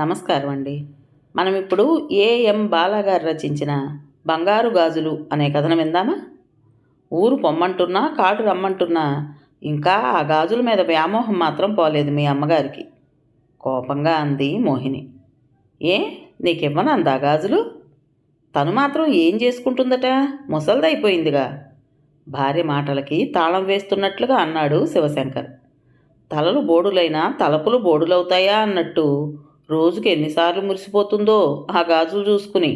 నమస్కారం అండి మనం ఇప్పుడు ఏఎం బాలాగారు రచించిన బంగారు గాజులు అనే కథను విందామా? ఊరు పొమ్మంటున్నా కాటు రమ్మంటున్నా ఇంకా ఆ గాజుల మీద వ్యామోహం మాత్రం పోలేదు మీ అమ్మగారికి. కోపంగా అంది మోహిని. ఏ నీకివ్వనందా గాజులు? తను మాత్రం ఏం చేసుకుంటుందట? ముసల్దైపోయిందిగా. భార్య మాటలకి తాళం వేస్తున్నట్లుగా అన్నాడు శివశంకర్. తలలు బోడులైనా తలపులు బోడులవుతాయా అన్నట్టు రోజుకి ఎన్నిసార్లు మురిసిపోతుందో ఆ గాజులు చూసుకుని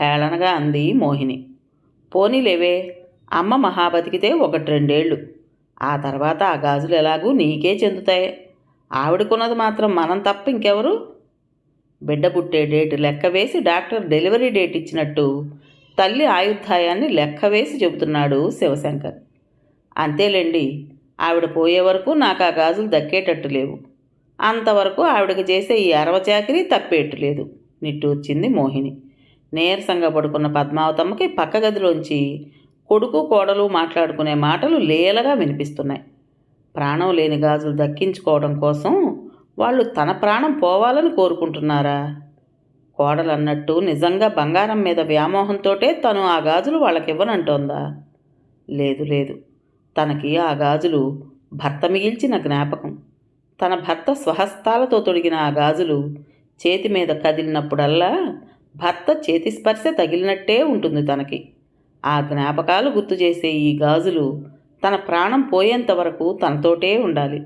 హేళనగా అంది మోహిని. పోనీలేవే అమ్మ మహా బతికితే ఒకటి రెండేళ్ళు. ఆ తర్వాత ఆ గాజులు ఎలాగూ నీకే చెందుతాయి. ఆవిడకున్నది మాత్రం మనం తప్ప ఇంకెవరు? బిడ్డ పుట్టే డేట్ లెక్క వేసి డాక్టర్ డెలివరీ డేట్ ఇచ్చినట్టు తల్లి ఆయుర్ధాయాన్ని లెక్క వేసి చెబుతున్నాడు శివశంకర్. అంతేలేండి ఆవిడ పోయే వరకు నాకు ఆ గాజులు దక్కేటట్టు లేవు. అంతవరకు ఆవిడకి చేసే ఈ అరవచాకిరి తప్పేట్టు లేదు నిట్టూర్చింది మోహిని. నీరసంగా పడుకున్న పద్మావతమ్మకి పక్క గదిలోంచి కొడుకు కోడలు మాట్లాడుకునే మాటలు లేలగా వినిపిస్తున్నాయి. ప్రాణం లేని గాజులు దక్కించుకోవడం కోసం వాళ్ళు తన ప్రాణం పోవాలని కోరుకుంటున్నారా? కోడలు అన్నట్టు నిజంగా బంగారం మీద వ్యామోహంతోటే తను ఆ గాజులు వాళ్ళకివ్వనంటోందా? లేదు లేదు. తనకి ఆ గాజులు భర్త మిగిల్చిన జ్ఞాపకం. తన భర్త స్వహస్తాలతో తొడిగిన ఆ గాజులు చేతి మీద కదిలినప్పుడల్లా భర్త చేతి స్పర్శ తగిలినట్టే ఉంటుంది తనకి. ఆ జ్ఞాపకాలు గుర్తు చేసే ఈ గాజులు తన ప్రాణం పోయేంత వరకు తనతోటే ఉండాలి.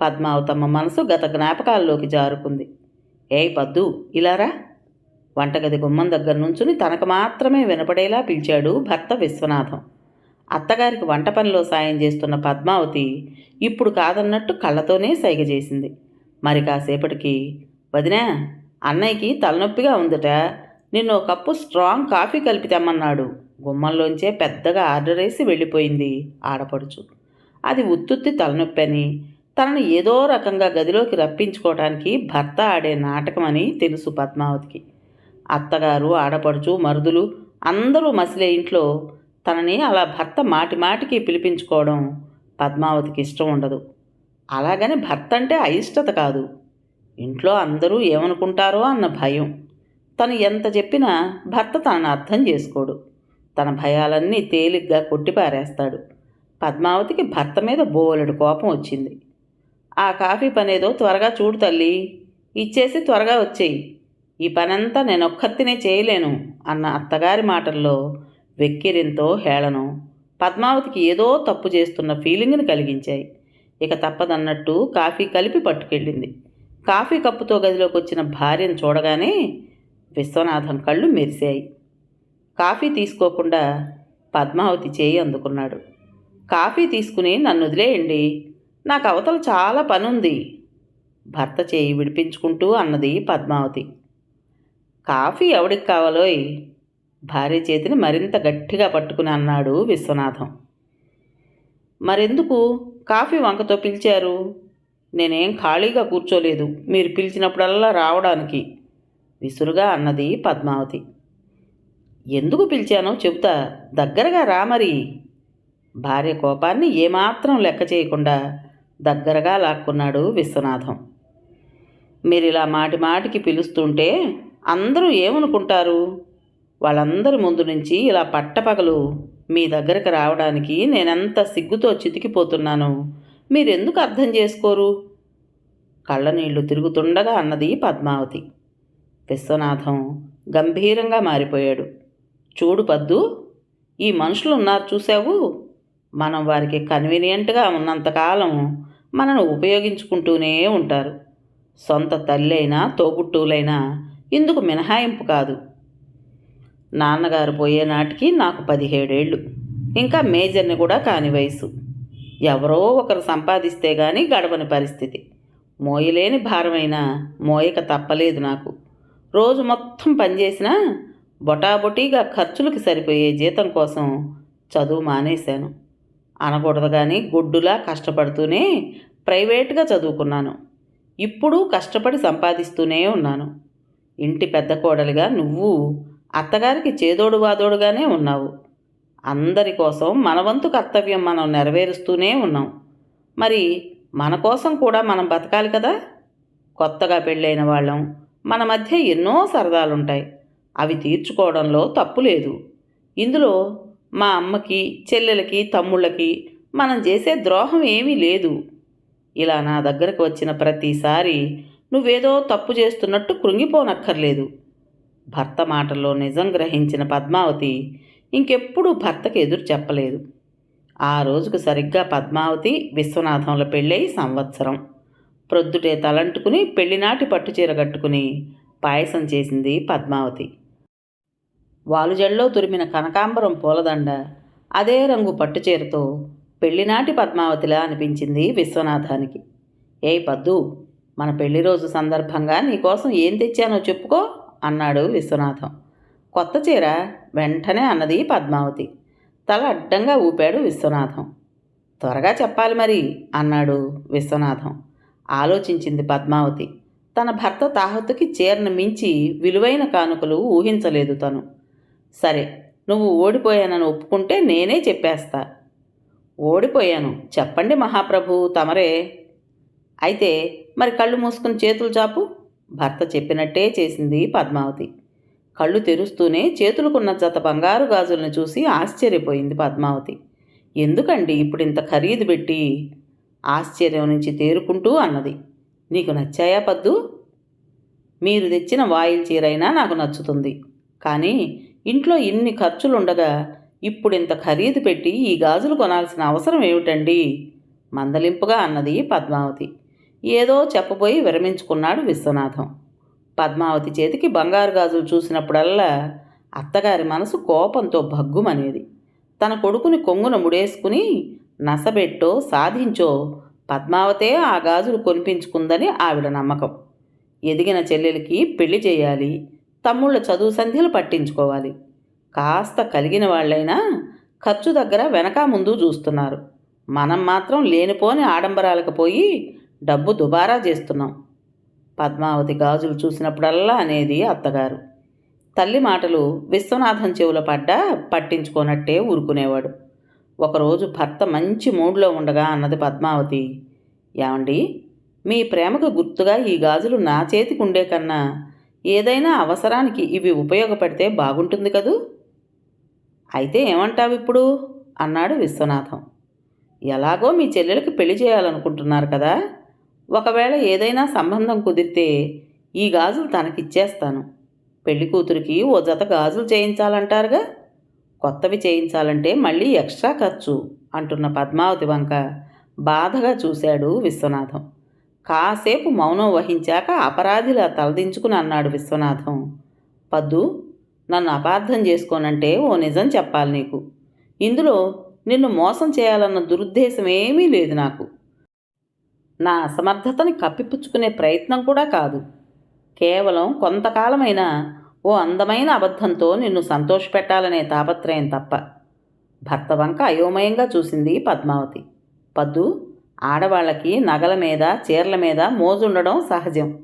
పద్మావతమ్మ మనసు గత జ్ఞాపకాల్లోకి జారుకుంది. ఏయ్ పద్దు ఇలారా వంటగది గుమ్మం దగ్గర నుంచుని తనకు మాత్రమే వినపడేలా పిలిచాడు భర్త విశ్వనాథం. అత్తగారికి వంట పనిలో సాయం చేస్తున్న పద్మావతి ఇప్పుడు కాదన్నట్టు కళ్ళతోనే సైగ చేసింది. మరి కాసేపటికి వదినా అన్నయ్యకి తలనొప్పిగా ఉందట. నిన్ను ఒక కప్పు స్ట్రాంగ్ కాఫీ కలిపి తెమ్మన్నాడు. గుమ్మంలోంచే పెద్దగా ఆర్డర్ వేసి వెళ్ళిపోయింది ఆడపడుచు. అది ఉత్తుత్తి తలనొప్పి అని తనను ఏదో రకంగా గదిలోకి రప్పించుకోవడానికి భర్త ఆడే నాటకమని తెలుసు పద్మావతికి. అత్తగారు ఆడపడుచు మరుదులు అందరూ మసిలే ఇంట్లో తనని అలా భర్త మాటి మాటికి పిలిపించుకోవడం పద్మావతికి ఇష్టం ఉండదు. అలాగని భర్త అంటే అయిష్టత కాదు. ఇంట్లో అందరూ ఏమనుకుంటారో అన్న భయం. తను ఎంత చెప్పినా భర్త తనను అర్థం చేసుకోడు. తన భయాలన్నీ తేలిగ్గా కొట్టిపారేస్తాడు. పద్మావతికి భర్త మీద బోలెడు కోపం వచ్చింది. ఆ కాఫీ పనేదో త్వరగా చూడు తల్లి. ఇచ్చేసి త్వరగా వచ్చేయి. ఈ పనంతా నేను ఒక్కతినే చేయలేను అన్న అత్తగారి మాటల్లో వెక్కిరింతో హేళనం పద్మావతికి ఏదో తప్పు చేస్తున్న ఫీలింగ్ని కలిగించాయి. ఇక తప్పదన్నట్టు కాఫీ కలిపి పట్టుకెళ్ళింది. కాఫీ కప్పుతో గదిలోకి వచ్చిన భార్యను చూడగానే విశ్వనాథం కళ్ళు మెరిశాయి. కాఫీ తీసుకోకుండా పద్మావతి చేయి అందుకున్నాడు. కాఫీ తీసుకుని నన్ను వదిలేయండి. నాకు అవతల చాలా పనుంది. భర్త చేయి విడిపించుకుంటూ అన్నది పద్మావతి. కాఫీ ఎవడికి కావాలోయ్? భార్య చేతిని మరింత గట్టిగా పట్టుకుని అన్నాడు విశ్వనాథం. మరెందుకు? కాఫీ వంకతో పిలిచారు. నేనేం ఖాళీగా కూర్చోలేదు. మీరు పిలిచినప్పుడల్లా రావడానికి. విసురుగా అన్నది పద్మావతి. ఎందుకు పిలిచానో చెబుతా. దగ్గరగా రా మరి. భార్య కోపాన్ని ఏమాత్రం లెక్క చేయకుండా దగ్గరగా లాక్కున్నాడు విశ్వనాథం. మీరు ఇలా మాటి మాటికి పిలుస్తుంటే అందరూ ఏమనుకుంటారు? వాళ్ళందరి ముందు నుంచి ఇలా పట్టపగలు మీ దగ్గరకు రావడానికి నేనెంత సిగ్గుతో చితికిపోతున్నాను మీరెందుకు అర్థం చేసుకోరు? కళ్ళనీళ్ళు తిరుగుతుండగా అన్నది పద్మావతి. విశ్వనాథం గంభీరంగా మారిపోయాడు. చూడు పద్దు ఈ మనుషులు ఉన్నారు చూసావు మనం వారికి కన్వీనియంట్గా ఉన్నంతకాలం మనను ఉపయోగించుకుంటూనే ఉంటారు. సొంత తల్లి అయినా తోబుట్టువులైనా ఇందుకు మినహాయింపు కాదు. నాన్నగారు పోయేనాటికి నాకు పదిహేడేళ్ళు. ఇంకా మేజర్ని కూడా కాని వయసు ఎవరో ఒకరు సంపాదిస్తే గాని గడవని పరిస్థితి. మోయలేని భారమైనా మోయక తప్పలేదు నాకు. రోజు మొత్తం పనిచేసినా బొటాబొటీగా ఖర్చులకు సరిపోయే జీతం కోసం చదువు మానేశాను. అనకూడదు కానీ గుడ్డులా కష్టపడుతూనే ప్రైవేట్గా చదువుకున్నాను. ఇప్పుడు కష్టపడి సంపాదిస్తూనే ఉన్నాను. ఇంటి పెద్ద కోడలిగా నువ్వు అత్తగారికి చేదోడు వాదోడుగానే ఉన్నావు. అందరి కోసం మన వంతు కర్తవ్యం మనం నెరవేరుస్తూనే ఉన్నాం. మరి మన కోసం కూడా మనం బతకాలి కదా? కొత్తగా పెళ్ళైన వాళ్ళం. మన మధ్య ఎన్నో సరదాలుంటాయి. అవి తీర్చుకోవడంలో తప్పు లేదు. ఇందులో మా అమ్మకి చెల్లెలకి తమ్ముళ్ళకి మనం చేసే ద్రోహం ఏమీ లేదు. ఇలా నా దగ్గరకు వచ్చిన ప్రతిసారి నువ్వేదో తప్పు చేస్తున్నట్టు కృంగిపోనక్కర్లేదు. భర్త మాటల్లో నిజం గ్రహించిన పద్మావతి ఇంకెప్పుడూ భర్తకి ఎదురు చెప్పలేదు. ఆ రోజుకు సరిగ్గా పద్మావతి విశ్వనాథంలో పెళ్ళై సంవత్సరం. ప్రొద్దుటే తలంటుకుని పెళ్ళినాటి పట్టుచీర కట్టుకుని పాయసం చేసింది పద్మావతి. వాలుజల్లో తురిమిన కనకాంబరం పూలదండ అదే రంగు పట్టుచీరతో పెళ్ళినాటి పద్మావతిలా అనిపించింది విశ్వనాథానికి. ఏయ్ పద్దు మన పెళ్ళి రోజు సందర్భంగా నీకోసం ఏం తెచ్చానో చెప్పుకో. అన్నాడు విశ్వనాథం. కొత్త చీర వెంటనే అన్నది పద్మావతి. తల అడ్డంగా ఊపాడు విశ్వనాథం. త్వరగా చెప్పాలి మరి అన్నాడు విశ్వనాథం. ఆలోచించింది పద్మావతి. తన భర్త తాహతుకి చీరను మించి విలువైన కానుకలు ఊహించలేదు తను. సరే నువ్వు ఓడిపోయానని ఒప్పుకుంటే నేనే చెప్పేస్తా. ఓడిపోయాను. చెప్పండి మహాప్రభు తమరే. అయితే మరి కళ్ళు మూసుకుని చేతులు చాపు. భర్త చెప్పినట్టే చేసింది పద్మావతి. కళ్ళు తెరుస్తూనే చేతులకున్న జత బంగారు గాజులను చూసి ఆశ్చర్యపోయింది పద్మావతి. ఎందుకండి ఇప్పుడు ఇంత ఖరీదు పెట్టి ఆశ్చర్యం నుంచి తేరుకుంటూ అన్నది. నీకు నచ్చాయా పద్దు? మీరు తెచ్చిన వాయిల్ చీరైనా నాకు నచ్చుతుంది. కానీ ఇంట్లో ఇన్ని ఖర్చులుండగా ఇప్పుడు ఇంత ఖరీదు పెట్టి ఈ గాజులు కొనాల్సిన అవసరం ఏమిటండి? మందలింపుగా అన్నది పద్మావతి. ఏదో చెప్పబోయి విరమించుకున్నాడు విశ్వనాథం. పద్మావతి చేతికి బంగారు గాజులు చూసినప్పుడల్లా అత్తగారి మనసు కోపంతో భగ్గుమనేది. తన కొడుకుని కొంగున ముడేసుకుని నసబెట్టో సాధించో పద్మావతే ఆ గాజులు కొనిపించుకుందని ఆవిడ నమ్మకం. ఎదిగిన చెల్లెలికి పెళ్ళి చేయాలి తమ్ముళ్ళ చదువు సంధ్యలు పట్టించుకోవాలి. కాస్త కలిగిన వాళ్ళైనా ఖర్చు దగ్గర వెనక ముందు చూస్తున్నారు. మనం మాత్రం లేనిపోని ఆడంబరాలకు పోయి డబ్బు దుబారా చేస్తున్నాం. పద్మావతి గాజులు చూసినప్పుడల్లా అనేది అత్తగారు. తల్లి మాటలు విశ్వనాథం చెవుల పడ్డా పట్టించుకోనట్టే ఊరుకునేవాడు. ఒకరోజు భర్త మంచి మూడ్లో ఉండగా అన్నది పద్మావతి. ఏమండి మీ ప్రేమకు గుర్తుగా ఈ గాజులు నా చేతికి ఉండే కన్నా ఏదైనా అవసరానికి ఇవి ఉపయోగపడితే బాగుంటుంది కదూ? అయితే ఏమంటావు ఇప్పుడు? అన్నాడు విశ్వనాథం. ఎలాగో మీ చెల్లెలకి పెళ్ళి చేయాలనుకుంటున్నారు కదా? ఒకవేళ ఏదైనా సంబంధం కుదిరితే ఈ గాజులు తనకిచ్చేస్తాను. పెళ్ళి కూతురికి ఓ జత గాజులు చేయించాలంటారుగా? కొత్తవి చేయించాలంటే మళ్ళీ ఎక్స్ట్రా ఖర్చు అంటున్న పద్మావతి వంక బాధగా చూశాడు విశ్వనాథం. కాసేపు మౌనం వహించాక అపరాధిలా తలదించుకుని అన్నాడు విశ్వనాథం. పద్దు నన్ను అపార్థం చేసుకోనంటే ఓ నిజం చెప్పాలి నీకు. ఇందులో నిన్ను మోసం చేయాలన్న దురుద్దేశం ఏమీ లేదు నాకు. నా అసమర్థతని కప్పిపుచ్చుకునే ప్రయత్నం కూడా కాదు. కేవలం కొంతకాలమైన ఓ అందమైన అబద్ధంతో నిన్ను సంతోషపెట్టాలనే తాపత్రయం తప్ప. భర్త వంక అయోమయంగా చూసింది పద్మావతి. పద్దు ఆడవాళ్ళకి నగల మీద చీరల మీద మోజుండడం సహజం.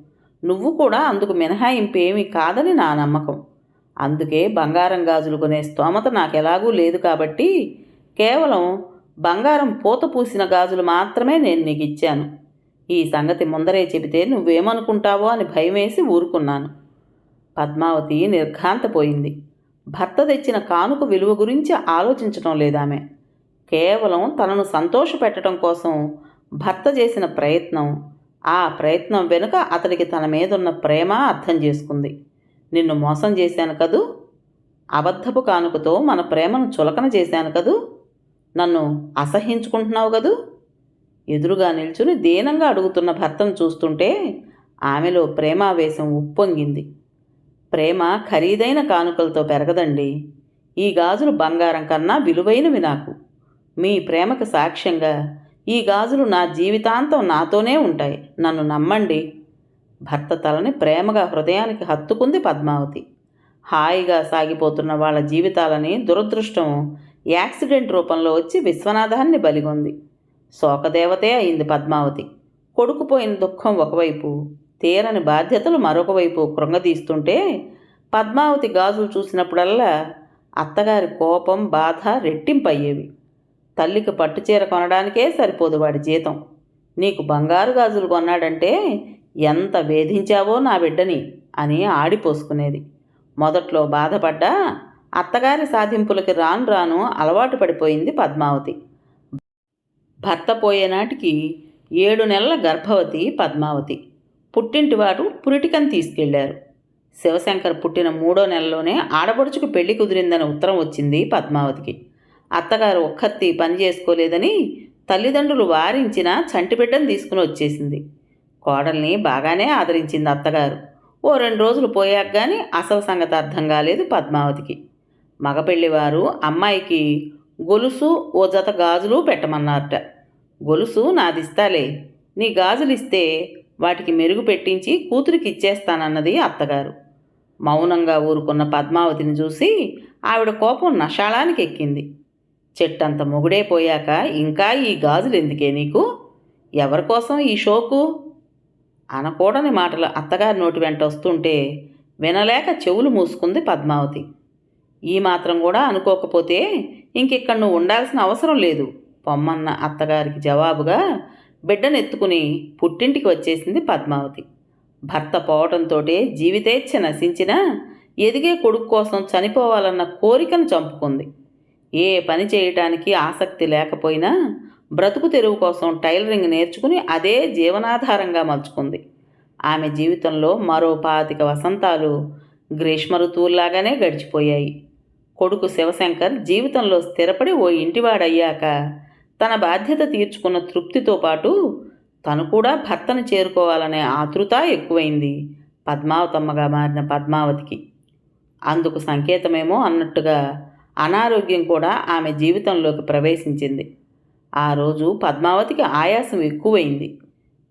నువ్వు కూడా అందుకు మినహాయింపు ఏమీ కాదని నా నమ్మకం. అందుకే బంగారం గాజులు కొనే స్తోమత నాకెలాగూ లేదు కాబట్టి కేవలం బంగారం పూత పూసిన గాజులు మాత్రమే నేను నీకు ఇచ్చాను. ఈ సంగతి ముందరే చెబితే నువ్వేమనుకుంటావో అని భయమేసి ఊరుకున్నాను. పద్మావతి నిర్ఘాంతపోయింది. భర్త తెచ్చిన కానుక విలువ గురించి ఆలోచించటం లేదామె. కేవలం తనను సంతోషపెట్టడం కోసం భర్త చేసిన ప్రయత్నం ఆ ప్రయత్నం వెనుక అతడికి తన మీదున్న ప్రేమ అర్థం చేసుకుంది. నిన్ను మోసం చేశాను కదూ? అబద్ధపు కానుకతో మన ప్రేమను చులకన చేశాను కదూ? నన్ను అసహించుకుంటున్నావు కదూ? ఎదురుగా నిల్చుని దీనంగా అడుగుతున్న భర్తను చూస్తుంటే ఆమెలో ప్రేమావేశం ఉప్పొంగింది. ప్రేమ ఖరీదైన కానుకలతో పెరగదండి. ఈ గాజులు బంగారం కన్నా విలువైనవి నాకు. మీ ప్రేమకు సాక్ష్యంగా ఈ గాజులు నా జీవితాంతం నాతోనే ఉంటాయి. నన్ను నమ్మండి. భర్త తలని ప్రేమగా హృదయానికి హత్తుకుంది పద్మావతి. హాయిగా సాగిపోతున్న వాళ్ళ జీవితాలని దురదృష్టం యాక్సిడెంట్ రూపంలో వచ్చి విశ్వనాథాన్ని బలిగొంది. శోకదేవతే అయింది పద్మావతి. కొడుకుపోయిన దుఃఖం ఒకవైపు తీరని బాధ్యతలు మరొకవైపు కృంగదీస్తుంటే పద్మావతి గాజులు చూసినప్పుడల్లా అత్తగారి కోపం బాధ రెట్టింపయ్యేవి. తల్లికి పట్టుచీర కొనడానికే సరిపోదు వాడి జీతం. నీకు బంగారు గాజులు కొన్నాడంటే ఎంత వేధించావో నా బిడ్డని అని ఆడిపోసుకునేది. మొదట్లో బాధపడ్డా అత్తగారి సాధింపులకి రాను రాను అలవాటు పడిపోయింది పద్మావతి. భర్త పోయేనాటికి ఏడు నెలల గర్భవతి పద్మావతి. పుట్టింటి వారు పురిటికని తీసుకెళ్ళారు. శివశంకర్ పుట్టిన మూడో నెలలోనే ఆడపడుచుకు పెళ్ళి కుదిరిందని ఉత్తరం వచ్చింది పద్మావతికి. అత్తగారు ఒక్కత్తి పని చేసుకోలేదని తల్లిదండ్రులు వారించిన చంటిబిడ్డను తీసుకుని వచ్చేసింది. కోడల్ని బాగానే ఆదరించింది అత్తగారు. ఓ రెండు రోజులు పోయాక కానీ అసలు సంగతి అర్థం కాలేదు పద్మావతికి. మగపెళ్ళివారు అమ్మాయికి గొలుసు ఓ జత గాజులు పెట్టమన్నారట. గొలుసు నాదిస్తాలే. నీ గాజులు ఇస్తే వాటికి మెరుగు పెట్టించి కూతురికి ఇచ్చేస్తానన్నది అత్తగారు. మౌనంగా ఊరుకున్న పద్మావతిని చూసి ఆవిడ కోపం నషాళానికి ఎక్కింది చెట్టంత మొగుడైపోయాక ఇంకా ఈ గాజులు ఎందుకే నీకు? ఎవరి కోసం ఈ షోకు? అనకూడని మాటలు అత్తగారి నోటి వెంట వస్తుంటే వినలేక చెవులు మూసుకుంది పద్మావతి. ఈ మాత్రం కూడా అనుకోకపోతే ఇంకిక్కడ నువ్వు ఉండాల్సిన అవసరం లేదు. పొమ్మన్న అత్తగారికి జవాబుగా బిడ్డనెత్తుకుని పుట్టింటికి వచ్చేసింది పద్మావతి. భర్త పోవటంతో జీవితేచ్ఛ నశించిన ఎదిగే కొడుకు కోసం చనిపోవాలన్న కోరికను చంపుకుంది. ఏ పని చేయటానికి ఆసక్తి లేకపోయినా బ్రతుకు తెరువు కోసం టైలరింగ్ నేర్చుకుని అదే జీవనాధారంగా మలుచుకుంది. ఆమె జీవితంలో మరో పాతిక వసంతాలు గ్రీష్మ ఋతువుల్లాగానే గడిచిపోయాయి. కొడుకు శివశంకర్ జీవితంలో స్థిరపడి ఓ ఇంటివాడయ్యాక తన బాధ్యత తీర్చుకున్న తృప్తితో పాటు తను కూడా భర్తను చేరుకోవాలనే ఆతృత ఎక్కువైంది పద్మావతమ్మగా మారిన పద్మావతికి. అందుకు సంకేతమేమో అన్నట్టుగా అనారోగ్యం కూడా ఆమె జీవితంలోకి ప్రవేశించింది. ఆ రోజు పద్మావతికి ఆయాసం ఎక్కువైంది.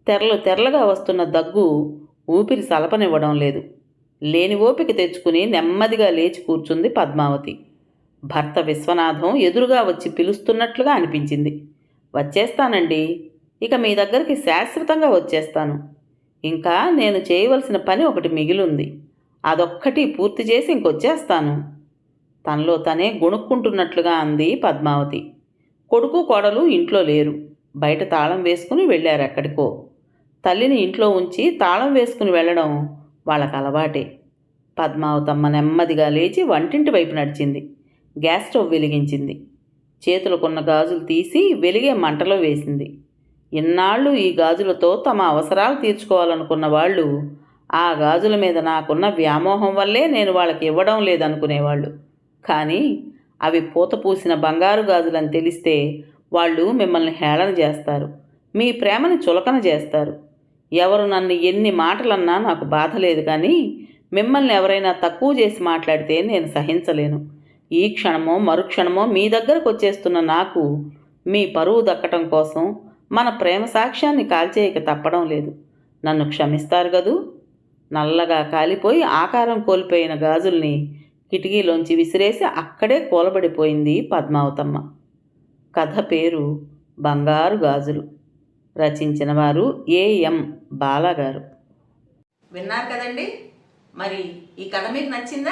తెరలు తెరలుగా వస్తున్న దగ్గు ఊపిరి సలపనివ్వడం లేదు. లేని ఓపిక తెచ్చుకుని నెమ్మదిగా లేచి కూర్చుంది పద్మావతి. భర్త విశ్వనాథం ఎదురుగా వచ్చి పిలుస్తున్నట్లుగా అనిపించింది. వచ్చేస్తానండి. ఇక మీ దగ్గరికి శాశ్వతంగా వచ్చేస్తాను. ఇంకా నేను చేయవలసిన పని ఒకటి మిగిలింది. అదొక్కటి పూర్తి చేసి ఇంకొచ్చేస్తాను. తనలో తనే గొణుక్కుంటున్నట్లుగా అంది పద్మావతి. కొడుకు కోడలు ఇంట్లో లేరు. బయట తాళం వేసుకుని వెళ్ళారు ఎక్కడికో తల్లిని ఇంట్లో ఉంచి తాళం వేసుకుని వెళ్ళడం వాళ్ళకి అలవాటే పద్మావతమ్మ నెమ్మదిగా లేచి వంటింటి వైపు నడిచింది. Gas stove వెలిగించింది. చేతులకున్న గాజులు తీసి వెలిగే మంటలో వేసింది. ఇన్నాళ్ళు ఈ గాజులతో తమ అవసరాలు తీర్చుకోవాలనుకున్న వాళ్ళు ఆ గాజుల మీద నాకున్న వ్యామోహం వల్లే నేను వాళ్ళకి ఇవ్వడం లేదనుకునేవాళ్ళు. కానీ అవి పూత పూసిన బంగారు గాజులని తెలిస్తే వాళ్ళు మిమ్మల్ని హేళన చేస్తారు. మీ ప్రేమని చులకన చేస్తారు. ఎవరు నన్ను ఎన్ని మాటలన్నా నాకు బాధ లేదు కానీ మిమ్మల్ని ఎవరైనా తక్కువ చేసి మాట్లాడితే నేను సహించలేను. ఈ క్షణమో మరుక్షణమో మీ దగ్గరకు వచ్చేస్తున్న నాకు మీ పరువు దక్కటం కోసం మన ప్రేమ సాక్ష్యాన్ని కాల్చేయక తప్పడం లేదు. నన్ను క్షమిస్తారు కదూ నల్లగా కాలిపోయి ఆకారం కోల్పోయిన గాజుల్ని కిటికీలోంచి విసిరేసి అక్కడే కూలబడిపోయింది పద్మావతమ్మ. కథ పేరు బంగారు గాజులు. రచించిన వారు ఏఎం బాలాగారు. విన్నారు కదండి? మరి ఈ కథ మీకు నచ్చిందా?